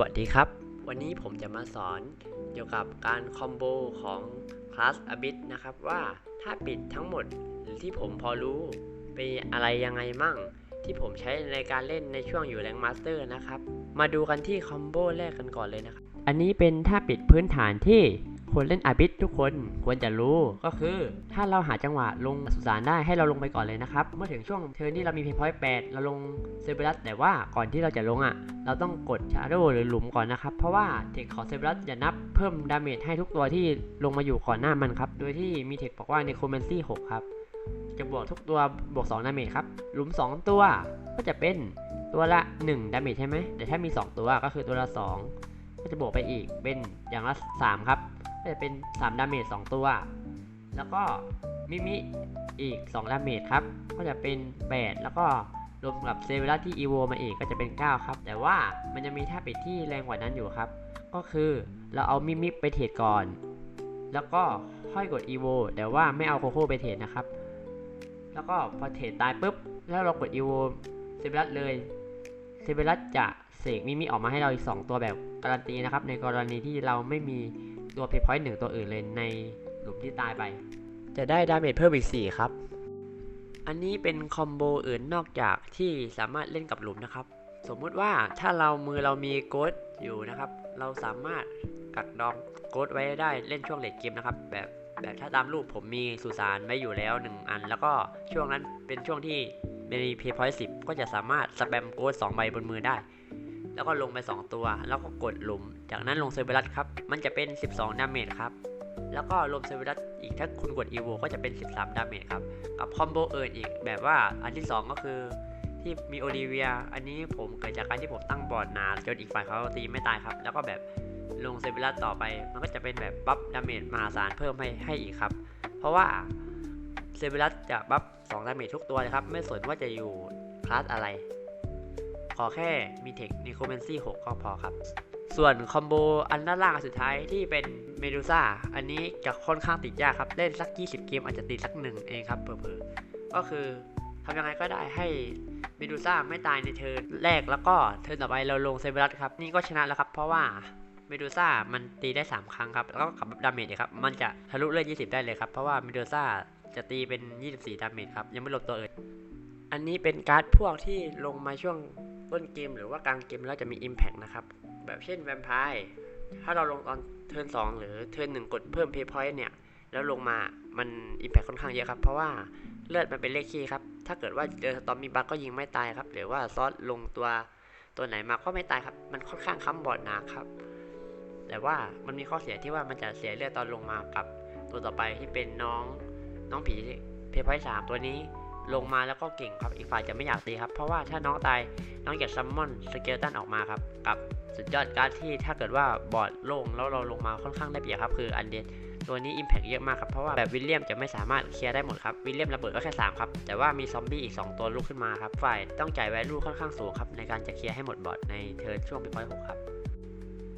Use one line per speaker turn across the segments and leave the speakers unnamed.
วัสดีครับ วันนี้ผมจะมาสอนเกี่ยวกับการคอมโบของคลาสอบิทนะครับว่าถ้าปิดทั้งหมดหรือที่ผมพอรู้เป็นอะไรยังไงมั่ง ที่ผมใช้ในการเล่นในช่วงอยู่แรงมาสเตอร์นะครับ มาดูกันที่คอมโบแรกกันก่อนเลยนะครับ อันนี้เป็นท่าปิดพื้นฐานที่ คนเล่นอาบิททุกคนควรจะรู้ก็คือ ถ้าเราหาจังหวะลงสุสานได้ให้เราลงไปก่อนเลยนะครับ เมื่อถึงช่วงเทิร์นที่เรามีเพย์พอยต์แเราลงเซเบรัสแต่ว่าก่อนที่เราจะลงอะ เราต้องกดชาร์โดหรือหลุมก่อนนะครับ เพราะว่าเทคของเซเบรัสจะนับเพิ่มดาเมจให้ทุกตัวที่ลงมาอยู่ก่อนหน้ามันครับ โดยที่มีเทคบอกว่าในโคเมนซี่6ครับจะบวกทุกตัวบวก2ดาเมจครับหลุม 2 ตัวก็จะเป็นตัวละ1ดาเมจใช่ไหมแต่ถ้ามี 2 ตัวก็คือตัวละ 2 ก็จะบวกไปอีกเป็นอย่างละ 3 ครับก็ จะเป็น3ดาเมจ2ตัว แล้วก็มิมิอีก2ดาเมจครับ ก็จะเป็น 8 แล้วก็รวมกับเซเวลัสที่อีโวมาอีกก็จะเป็น 9 ครับ แต่ว่ามันจะมีท่าปิดที่แรงกว่านั้นอยู่ครับ ก็คือเราเอามิมิไปเทรดก่อน แล้วก็ค่อยกดอีโวแต่ว่าไม่เอาโคโค่ไปเทรดนะครับ แล้วก็พอเทรดตายปุ๊บ แล้วเรากดอีโวเซเบรัสเลยเซเบรัสจะเสกมิมิออกมาให้เราอีก 2 ตัวแบบการันตีนะครับ ในกรณีที่เราไม่มี ตัวเพย์พอยต์หนึ่งตัวอื่นเลยในหลุมที่ตายไป จะได้ดาเมจเพิ่มอีก 4 ครับ อันนี้เป็นคอมโบอื่นนอกจากที่สามารถเล่นกับหลุมนะครับ สมมุติว่าถ้าเรามือเรามีโกดอยู่นะครับ เราสามารถกักดองโกดไว้ได้เล่นช่วงเลดเกมนะครับ แบบแบบถ้าตามรูปผมมีสุสานไว้อยู่แล้ว 1 อัน แล้วก็ช่วงนั้นเป็นช่วงที่มีเพย์พอยต์สิก็จะสามารถสแปมโกด2ใบบนมือได้ แล้วก็ลงไป 2 ตัว แล้วก็กดหลุม จากนั้นลงเซอร์เบรัสครับ มันจะเป็น 12 ดาเมจครับ แล้วก็รวมเซอร์เบรัสอีกถ้าคุณกดอีโวก็จะเป็น 13 ดาเมจครับ กับคอมโบเอิร์นอีกแบบว่าอันที่ 2 ก็คือที่มีโอลิเวีย อันนี้ผมเกิดจากการที่ผมตั้งบอร์ดนานจนอีกฝ่ายเขาตีไม่ตายครับ แล้วก็แบบลงเซอร์เบรัสต่อไป มันก็จะเป็นแบบบัฟดาเมจมหาศาลเพิ่มให้ให้อีกครับ เพราะว่าเซอร์เบรัสจะบัฟ2ดาเมจทุกตัวเลยครับ ไม่สนว่าจะอยู่คลาสอะไร ขอแค่มีเทคนิโคเมนซี่6ก็พอครับ ส่วนคอมโบอันด้านล่างสุดท้ายที่เป็นเมดูซ่าอันนี้จะค่อนข้างติดยากครับ เล่นสัก 20 เกมอาจจะติดสักหนึ่งเองครับเผลอๆก็คือทำยังไงก็ได้ให้เมดูซ่าไม่ตายในเทิร์นแรกแล้วก็เทิร์นต่อไปเราลงเซเบรัสครับ นี่ก็ชนะแล้วครับ เพราะว่าเมดูซ่ามันตีได้ 3 ครั้งครับ แล้วก็กับดาเมจครับ มันจะทะลุเลือด20 ได้เลยครับ เพราะว่าเมดูซ่าจะตีเป็น 24 ดาเมจครับ ยังไม่รวมตัวอื่น อันนี้เป็นการ์ดพวกที่ลงมาช่วง ต้นเกมหรือว่ากลางเกมแล้วจะมี Impact นะครับ แบบเช่นแวมไพร์ถ้าเราลงตอนเทิร์น2หรือเทิร์น1กดเพิ่มเพย์พอยต์เนี่ย แล้วลงมามัน Impact ค่อนข้างเยอะครับ เพราะว่าเลือดมันเป็นเลขคี่ครับ ถ้าเกิดว่าเจอตอมมีบัคก็ยิงไม่ตายครับ หรือว่าซอสลงตัวตัวไหนมาก็ไม่ตายครับ มันค่อนข้างค้ำบอดหนาครับ แต่ว่ามันมีข้อเสียที่ว่ามันจะเสียเลือดตอนลงมากับตัวต่อไปที่เป็นน้องน้องผีเพย์พอยต์สามตัวนี้ ลงมาแล้วก็เก่งครับ อีกฝ่ายจะไม่อยากตีครับ เพราะว่าถ้าน้องตายน้องจะซัมมอนสเกลตันออกมาครับ กับสุดยอดการที่ถ้าเกิดว่าบอร์ดโล่งแล้วเราลงมาค่อนข้างได้เปรียบครับ คืออันเดนตัวนี้ Impact เยอะมากครับ เพราะว่าแบบวิลเลียมจะไม่สามารถเคลียร์ได้หมดครับ วิลเลียมระเบิดก็แค่ 3 ครับ แต่ว่ามีซอมบี้อีก 2 ตัวลุกขึ้นมาครับ ฝ่ายต้องจ่ายแวลูค่อนข้างสูงครับ ในการจะเคลียร์ให้หมดบอร์ดในเทิร์นช่วงปีพอยหกครับ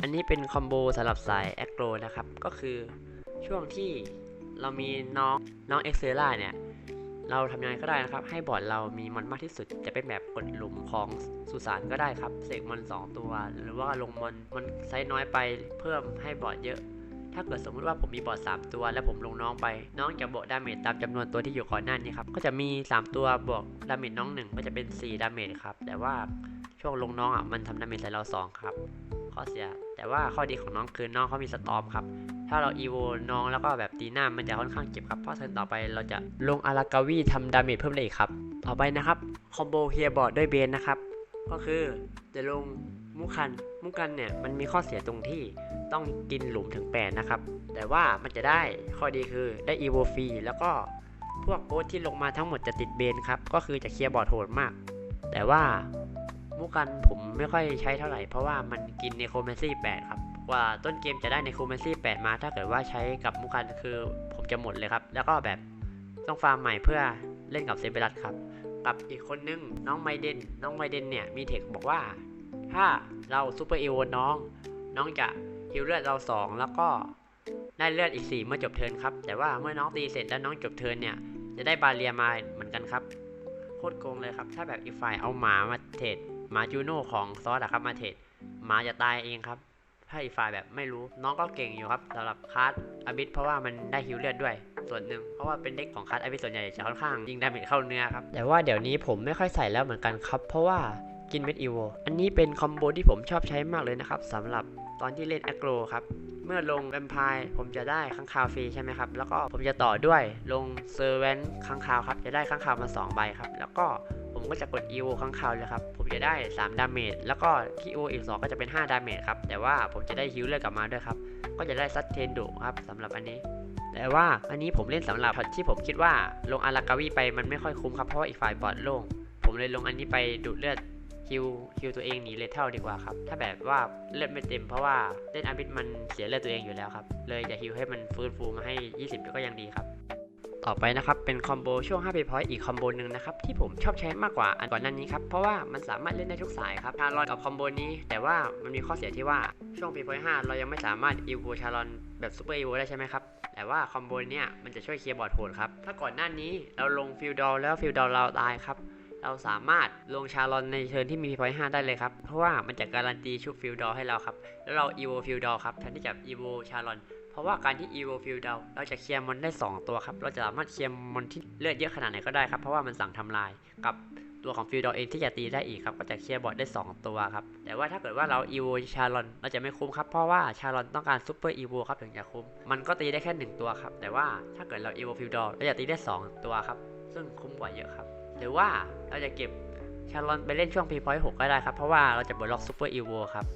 อันนี้เป็นคอมโบสำหรับสายแอคโรนะครับ ก็คือช่วงที่เรามีน้องน้องเอ็กเซล่าเนี่ย เราทำยังไงก็ได้นะครับ ให้บอร์ดเรามีมอนมากที่สุด จะเป็นแบบกดหลุมของสุสานก็ได้ครับ เสกมอน 2 ตัว หรือว่าลงมอนมันไซส์น้อยไปเพิ่มให้บอร์ดเยอะ ถ้าเกิดสมมุติว่าผมมีบอร์ด3ตัว แล้วผมลงน้องไป น้องจะบวกดาเมจตามจำนวนตัวที่อยู่ก่อนหน้านี้ครับ ก็จะมี 3 ตัวบวกดาเมจน้อง 1 ก็จะเป็น 4 ดาเมจครับ แต่ว่าช่วงลงน้องอะมันทำดาเมจใส่เรา 2 ครับ ข้อเสีย แต่ว่าข้อดีของน้องคือน้องเขามีสตอมครับ ถ้าเราอีโวน้องแล้วก็แบบตีหน้ามันจะค่อนข้างเจ็บครับ เพราะเทิร์นต่อไปเราจะลงอารากาวีทำดาเมจเพิ่มได้อีกครับ ต่อไปนะครับคอมโบเฮียบอร์ดด้วยเบนนะครับ ก็คือจะลงมุคันมุคันเนี่ยมันมีข้อเสียตรงที่ต้องกินหลุมถึง8นะครับ แต่ว่ามันจะได้ข้อดีคือได้อีโวฟรีแล้วก็พวกโค้ดที่ลงมาทั้งหมดจะติดเบนครับ ก็คือจะเคลียร์บอร์ดโหดมาก แต่ว่า มุกันผมไม่ค่อยใช้เท่าไหร่ เพราะว่ามันกินในโคเมซี่8ครับกว่าต้นเกมจะได้ในคูเมนซี่8มา ถ้าเกิดว่าใช้กับมุคันคือผมจะหมดเลยครับ แล้วก็แบบต้องฟาร์มใหม่เพื่อเล่นกับเซเบรัสครับ กับอีกคนนึงน้องไมเดนน้องไมเดนเนี่ยมีเทคบอกว่า ถ้าเราซูเปอร์เอวน้อง น้องจะฮิลเลือดเรา 2 แล้วก็ได้เลือดอีก 4 เมื่อจบเทิร์นครับ แต่ว่าเมื่อน้องตีเสร็จแล้วน้องจบเทิร์นเนี่ย จะได้บาเรียมาเหมือนกันครับ โคตรโกงเลยครับ ถ้าแบบอีกฝ่ายเอาหมามาเทรด หมาจูโน่ของซอสอะครับมาเทรดหมาจะตายเองครับถ้าอีกฝ่ายแบบไม่รู้น้องก็เก่งอยู่ครับสำหรับคาร์ดอาบิสเพราะว่ามันได้ฮิวเลือดด้วย ส่วนหนึ่งเพราะว่าเป็นเด็กของคาร์ดอาบิสส่วนใหญ่จะค่อนข้างยิงดาเมจเข้าเนื้อครับ แต่ว่าเดี๋ยวนี้ผมไม่ค่อยใส่แล้วเหมือนกันครับ เพราะว่ากินเม็ดอีโวอันนี้เป็นคอมโบที่ผมชอบใช้มากเลยนะครับสำหรับตอนที่เล่นแอคโรครับ เมื่อลงแวมไพร์ผมจะได้ค้างคาวฟรีใช่ไหมครับ แล้วก็ผมจะต่อด้วยลงเซอร์เวนค้างคาวครับ จะได้ค้างคาวมา 2 ใบครับ แล้วก็ ผมก็จะกด e ีโค้งคราวเลยครับ ผมจะได้ 3 ดาเมจ แล้วก็ที่ e อีก2ก็จะเป็น 5 ดาเมจครับ แต่ว่าผมจะได้ฮิวเลือดกลับมาด้วยครับ ก็จะได้ซัดเทนดุครับสำหรับอันนี้ แต่ว่าอันนี้ผมเล่นสำหรับช็อตที่ผมคิดว่าลงอารากาวีไปมันไม่ค่อยคุ้มครับ เพราะว่าอีกฝ่ายบอดโล่ง ผมเลยลงอันนี้ไปดูดเลือดฮิวฮิวตัวเองหนีเลเทลดีกว่าครับ ถ้าแบบว่าเลือดไม่เต็มเพราะว่าเล่นอาบิสมันเสียเลือดตัวเองอยู่แล้วครับ เลยจะฮิวให้มันฟื้นฟูมาให้ 20ก็ยังดีครับ ต่อไปนะครับเป็นคอมโบช่วง5 p พอยต์อีกคอมโบหนึ่งนะครับที่ผมชอบใช้มากกว่าอันก่อนหน้านี้ครับเพราะว่ามันสามารถเล่นได้ทุกสายครับชาลอนกับคอมโบนี้ แต่ว่ามันมีข้อเสียที่ว่าช่วง p พอยต์5เรายังไม่สามารถอีโวชาลอนแบบซูเปอร์อีโวได้ใช่ไหมครับแต่ว่าคอมโบเนี้ยมันจะช่วยเคลียร์บอร์ดโหดครับถ้าก่อนหน้านี้เราลงฟิลดอลแล้วฟิลดอลเราตายครับเราสามารถลงชาลอนในเทิร์นที่มีพอยต์5ได้เลยครับ เพราะว่ามันจะการันตีชุบฟิลดอลให้เราครับ แล้วเราอีโวฟิลดอลครับแทนที่จะอีโวชาลอน ราะว่าการที่อีโวฟิลดอลเราจะเคลียร์มอนได้ 2 ตัวครับ เราจะสามารถเคลียร์มอนที่เลือดเยอะขนาดไหนก็ได้ครับ เพราะว่ามันสั่งทำลายกับตัวของฟิลดอลเองที่จะตีได้อีกครับ ก็จะเคลียร์บอร์ดได้ 2 ตัวครับ แต่ว่าถ้าเกิดว่าเราอีโวชาลอนเราจะไม่คุ้มครับ เพราะว่าชาลอนต้องการซูเปอร์อีโวครับถึงจะคุ้ม มันก็ตีได้แค่ 1 ตัวครับ แต่ว่าถ้าเกิดเราอีโวฟิลดอลเราจะตีได้ 2 ตัวครับ ซึ่งคุ้มกว่าเยอะครับ หรือว่าเราจะเก็บชาลอนไปเล่นช่วง P point 6ก็ได้ครับ เพราะว่าเราจะบดล็อกซูเปอร์อีโวครับ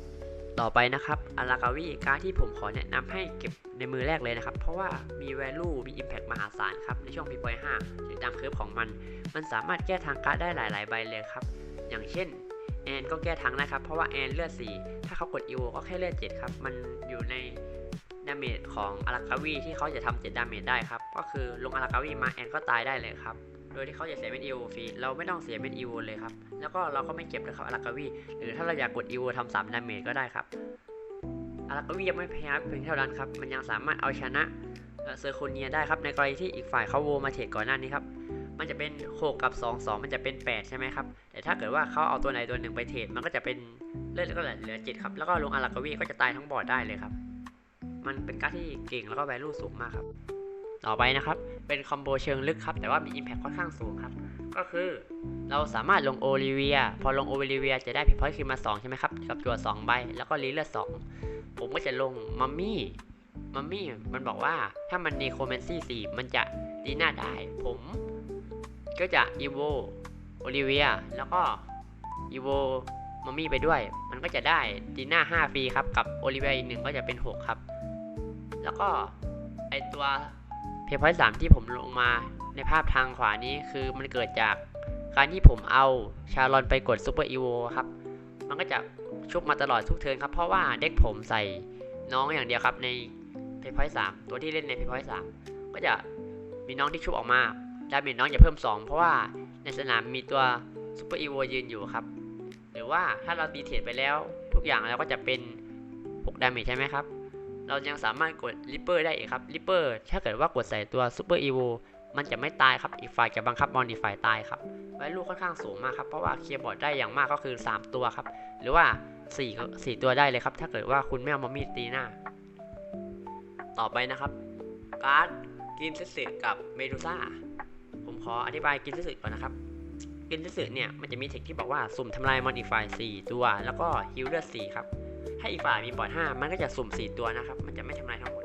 ต่อไปนะครับอารากาวีการที่ผมขอแนะนำให้เก็บในมือแรกเลยนะครับ เพราะว่ามี value มี impact มหาศาลครับ ในช่วง P point 5ถึงตามเคอร์ฟของมัน มันสามารถแก้ทางการดได้หลาย ๆ ใบเลยครับ อย่างเช่นแอนก็แก้ทางนะครับ เพราะว่าแอนเลือด 4 ถ้าเขากดอีโวก็แค่เลือด 7 ครับ มันอยู่ในดาเมจของอารากาวีที่เขาจะทำ7ดาเมจได้ครับ ก็คือลงอารากาวีมาแอนก็ตายได้เลยครับ โดยที่เขาจะเสียเม็ดอีโวฟรี เราไม่ต้องเสียเม็ดอีโวเลยครับ แล้วก็เราก็ไม่เก็บเลยครับอารากาวีหรือถ้าเราอยากกดอีโวทำสามดาเมจก็ได้ครับอารากาวียังไม่แพ้เพียงเท่านั้นครับ มันยังสามารถเอาชนะเซอร์โคเนียได้ครับ ในกรณีที่อีกฝ่ายเขาโวมาเทรดก่อนหน้านี้ครับ มันจะเป็น6กับ 2 2 มันจะเป็น 8 ใช่ไหมครับ แต่ถ้าเกิดว่าเขาเอาตัวไหนตัวหนึ่งไปเทรดมันก็จะเป็นเลือดก็เหลือ7ครับ แล้วก็ลงอารากาวีก็จะตายทั้งบอร์ดได้เลยครับ มันเป็นการดที่เก่งแล้วก็แวลูสูงมากครับ ต่อไปนะครับ เป็นคอมโบเชิงลึกครับ แต่ว่ามี Impact ค่อนข้างสูงครับ ก็คือเราสามารถลงโอลิเวีย พอลงโอลิเวียจะได้พิพอยต์คืนมา 2 ใช่ไหมครับกับตัว2ใบ แล้วก็รีเลือด2ผมก็จะลงมัมมี่มัมมี่มันบอกว่าถ้ามันเนโครแมนซี่4มันจะดีหน้าได้ ผมก็จะอีโวโอลิเวียแล้วก็อีโวมัมมี่ไปด้วย มันก็จะได้ดีหน้า5ฟรีครับกับโอลิเวียอีกหนึ่งก็จะเป็น 6 ครับ แล้วก็ไอตัว เพย์พอยต์สามที่ผมลงมาในภาพทางขวานี้คือมันเกิดจากการที่ผมเอาชาลอนไปกดซูเปอร์อีโวครับ มันก็จะชุบมาตลอดทุกเทิร์นครับ เพราะว่าเด็กผมใส่น้องอย่างเดียวครับในเพย์พอยต์สามตัวที่เล่นในเพย์พอยต์สามก็จะมีน้องที่ชุบออกมาดาเมจน้องอย่าเพิ่ม 2 เพราะว่าในสนามมีตัวซูเปอร์อีโวยืนอยู่ครับ หรือว่าถ้าเราตีเทรดไปแล้ว ทุกอย่างแล้วก็จะเป็น 6 ดาเมจใช่ไหมครับ เรายังสามารถกดริปเปอร์ได้อีกครับริปเปอร์ถ้าเกิดว่ากดใส่ตัวซูเปอร์อีโวมันจะไม่ตายครับอีกฝ่ายจะบังคับมอนอีกฝ่ายตายครับไว้ลูกค่อนข้างสูงมากครับเพราะว่าเคลียร์บอร์ดได้อย่างมากก็คือ 3 ตัวครับ หรือว่า4ก็4ตัวได้เลยครับ ถ้าเกิดว่าคุณไม่เอามามีดตีหน้า ต่อไปนะครับการ์ดกินเซสึกับเมดูซ่าผมขออธิบายกินเซสึก่อนนะครับกินเซสึเนี่ยมันจะมีเทคที่บอกว่าสุ่มทำลายมอนอีกฝ่าย4ตัว แล้วก็ฮิลเลอร์4ครับ ถ้าอีกฝ่ายมีบอร์ด5มันก็จะสุ่ม4ตัวนะครับ มันจะไม่ทำลายทั้งหมด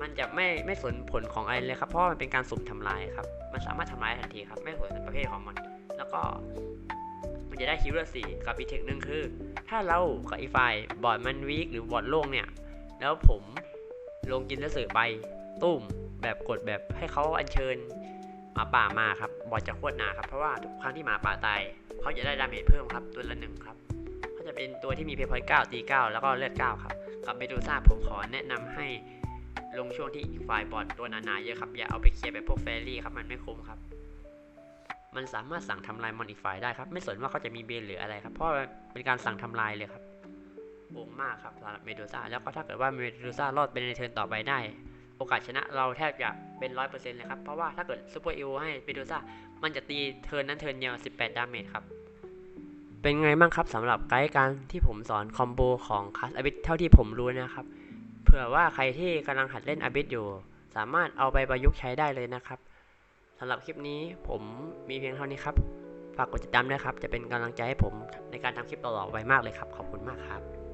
มันจะไม่ไม่สนผลของอะไรเลยครับ เพราะมันเป็นการสุ่มทำลายครับ มันสามารถทำลายทันทีครับ ไม่สนประเภทของมัน แล้วก็มันจะได้ฮิลเลอร์4กับอีเทคหนึ่งคือ ถ้าเรากับอีกฝ่ายบอดมันวีคหรือบอดโล่งเนี่ย แล้วผมลงกินเสือไปตุ้มแบบกดแบบให้เขาอัญเชิญหมาป่ามาครับ บอดจะโคตรหนาครับ เพราะว่าทุกครั้งที่หมาป่าตายเขาจะได้ดาเมจเพิ่มครับ ตัวละหนึ่งครับ จะเป็นตัวที่มีเพย์พอยต์9ตี9แล้วก็เลือด9ครับ กับเมดูซ่าผมขอแนะนำให้ลงช่วงที่อีกฝ่ายบอดตัวหนาๆเยอะครับ อย่าเอาไปเคลียร์แบบพวกแฟรี่ครับ มันไม่คุ้มครับ มันสามารถสั่งทำลายมอนอีกฝ่ายได้ครับ ไม่สนว่าเขาจะมีเบนหรืออะไรครับ เพราะเป็นการสั่งทำลายเลยครับโกงมากครับสำหรับเมดูซ่าแล้วก็ถ้าเกิดว่าเมดูซ่ารอดไปในเทิร์นต่อไปได้ โอกาสชนะเราแทบจะเป็นร้อยเปอร์เซ็นต์เลยครับ เพราะว่าถ้าเกิดซูเปอร์อีโวให้เมดูซ่ามันจะตีเทิร์นนั้นเทิร์นเดียว18 ดาเมจครับ เป็นไงบ้างครับสำหรับไกด์การที่ผมสอนคอมโบของคัสอบิทเท่าที่ผมรู้นะครับ เผื่อว่าใครที่กำลังหัดเล่นอบิทอยู่ สามารถเอาไปประยุกต์ใช้ได้เลยนะครับสำหรับคลิปนี้ผมมีเพียงเท่านี้ครับ ฝากกดติดตามด้วยครับ จะเป็นกำลังใจให้ผมในการทำคลิปต่อๆไปมากเลยครับ ขอบคุณมากครับ